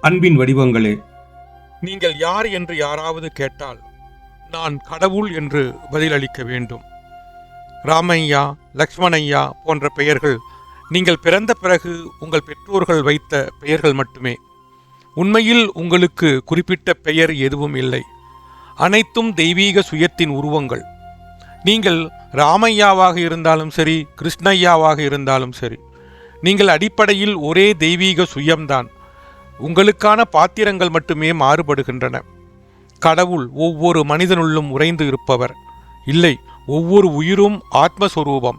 அன்பின் வடிவங்களே நீங்கள் யார் என்று யாராவது கேட்டால் நான் கடவுள் என்று பதிலளிக்க வேண்டும். ராமையா லக்ஷ்மணையா போன்ற பெயர்கள் நீங்கள் பிறந்த பிறகு உங்கள் பெற்றோர்கள் வைத்த பெயர்கள் மட்டுமே. உண்மையில் உங்களுக்கு குறிப்பிட்ட பெயர் எதுவும் இல்லை. அனைத்தும் தெய்வீக சுயத்தின் உருவங்கள். நீங்கள் ராமையாவாக இருந்தாலும் சரி கிருஷ்ணய்யாவாக இருந்தாலும் சரி நீங்கள் அடிப்படையில் ஒரே தெய்வீக சுயம்தான். உங்களுக்கான பாத்திரங்கள் மட்டுமே மாறுபடுகின்றன. கடவுள் ஒவ்வொரு மனிதனுள்ளும் உறைந்து இருப்பவர். இல்லை ஒவ்வொரு உயிரும் ஆத்மஸ்வரூபம்.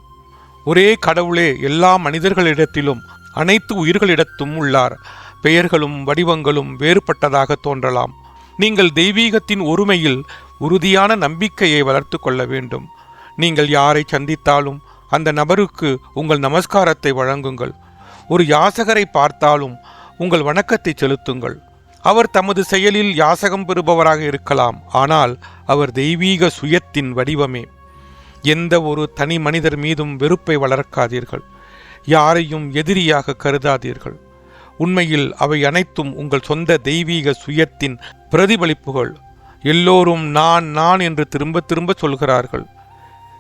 ஒரே கடவுளே எல்லா மனிதர்களிடத்திலும் அனைத்து உயிர்களிடத்தும் உள்ளார். பெயர்களும் வடிவங்களும் வேறுபட்டதாக தோன்றலாம். நீங்கள் தெய்வீகத்தின் ஒருமையில் உறுதியான நம்பிக்கையை வளர்த்து கொள்ள வேண்டும். நீங்கள் யாரை சந்தித்தாலும் அந்த நபருக்கு உங்கள் நமஸ்காரத்தை வழங்குங்கள். ஒரு யாசகரை பார்த்தாலும் உங்கள் வணக்கத்தை செலுத்துங்கள். அவர் தமது செயலில் யாசகம் பெறுபவராக இருக்கலாம் ஆனால் அவர் தெய்வீக சுயத்தின் வடிவமே. எந்த ஒரு தனி மனிதர் மீதும் வெறுப்பை வளர்க்காதீர்கள். யாரையும் எதிரியாக கருதாதீர்கள். உண்மையில் அவை அனைத்தும் உங்கள் சொந்த தெய்வீக சுயத்தின் பிரதிபலிப்புகள். எல்லோரும் நான் நான் என்று திரும்ப திரும்ப சொல்கிறார்கள்.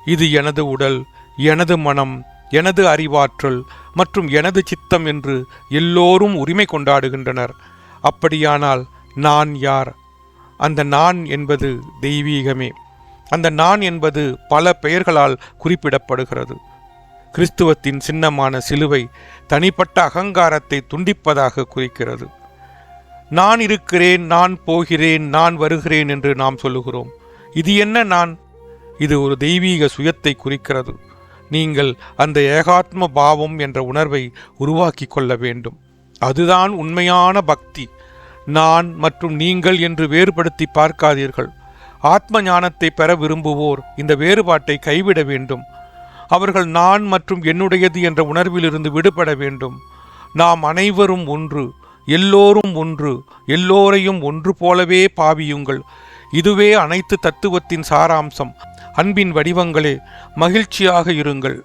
இது எனது உடல் எனது மனம் எனது அறிவாற்றல் மற்றும் எனது சித்தம் என்று எல்லோரும் உரிமை கொண்டாடுகின்றனர். அப்படியானால் நான் யார்? அந்த நான் என்பது தெய்வீகமே. அந்த நான் என்பது பல பெயர்களால் குறிப்பிடப்படுகிறது. கிறிஸ்துவத்தின் சின்னமான சிலுவை தனிப்பட்ட அகங்காரத்தை துண்டிப்பதாக குறிக்கிறது. நான் இருக்கிறேன் நான் போகிறேன் நான் வருகிறேன் என்று நாம் சொல்லுகிறோம். இது என்ன நான்? இது ஒரு தெய்வீக சுயத்தை குறிக்கிறது. நீங்கள் அந்த ஏகாத்ம பாவம் என்ற உணர்வை உருவாக்கி கொள்ள வேண்டும். அதுதான் உண்மையான பக்தி. நான் மற்றும் நீங்கள் என்று வேறுபடுத்தி பார்க்காதீர்கள். ஆத்ம ஞானத்தை பெற விரும்புவோர் இந்த வேறுபாட்டை கைவிட வேண்டும். அவர்கள் நான் மற்றும் என்னுடையது என்ற உணர்விலிருந்து விடுபட வேண்டும். நாம் அனைவரும் ஒன்று எல்லோரும் ஒன்று எல்லோரையும் ஒன்று போலவே பாவியுங்கள். இதுவே அனைத்து தத்துவத்தின் சாராம்சம். அன்பின் வடிவங்களே மகிழ்ச்சியாக இருங்கள்.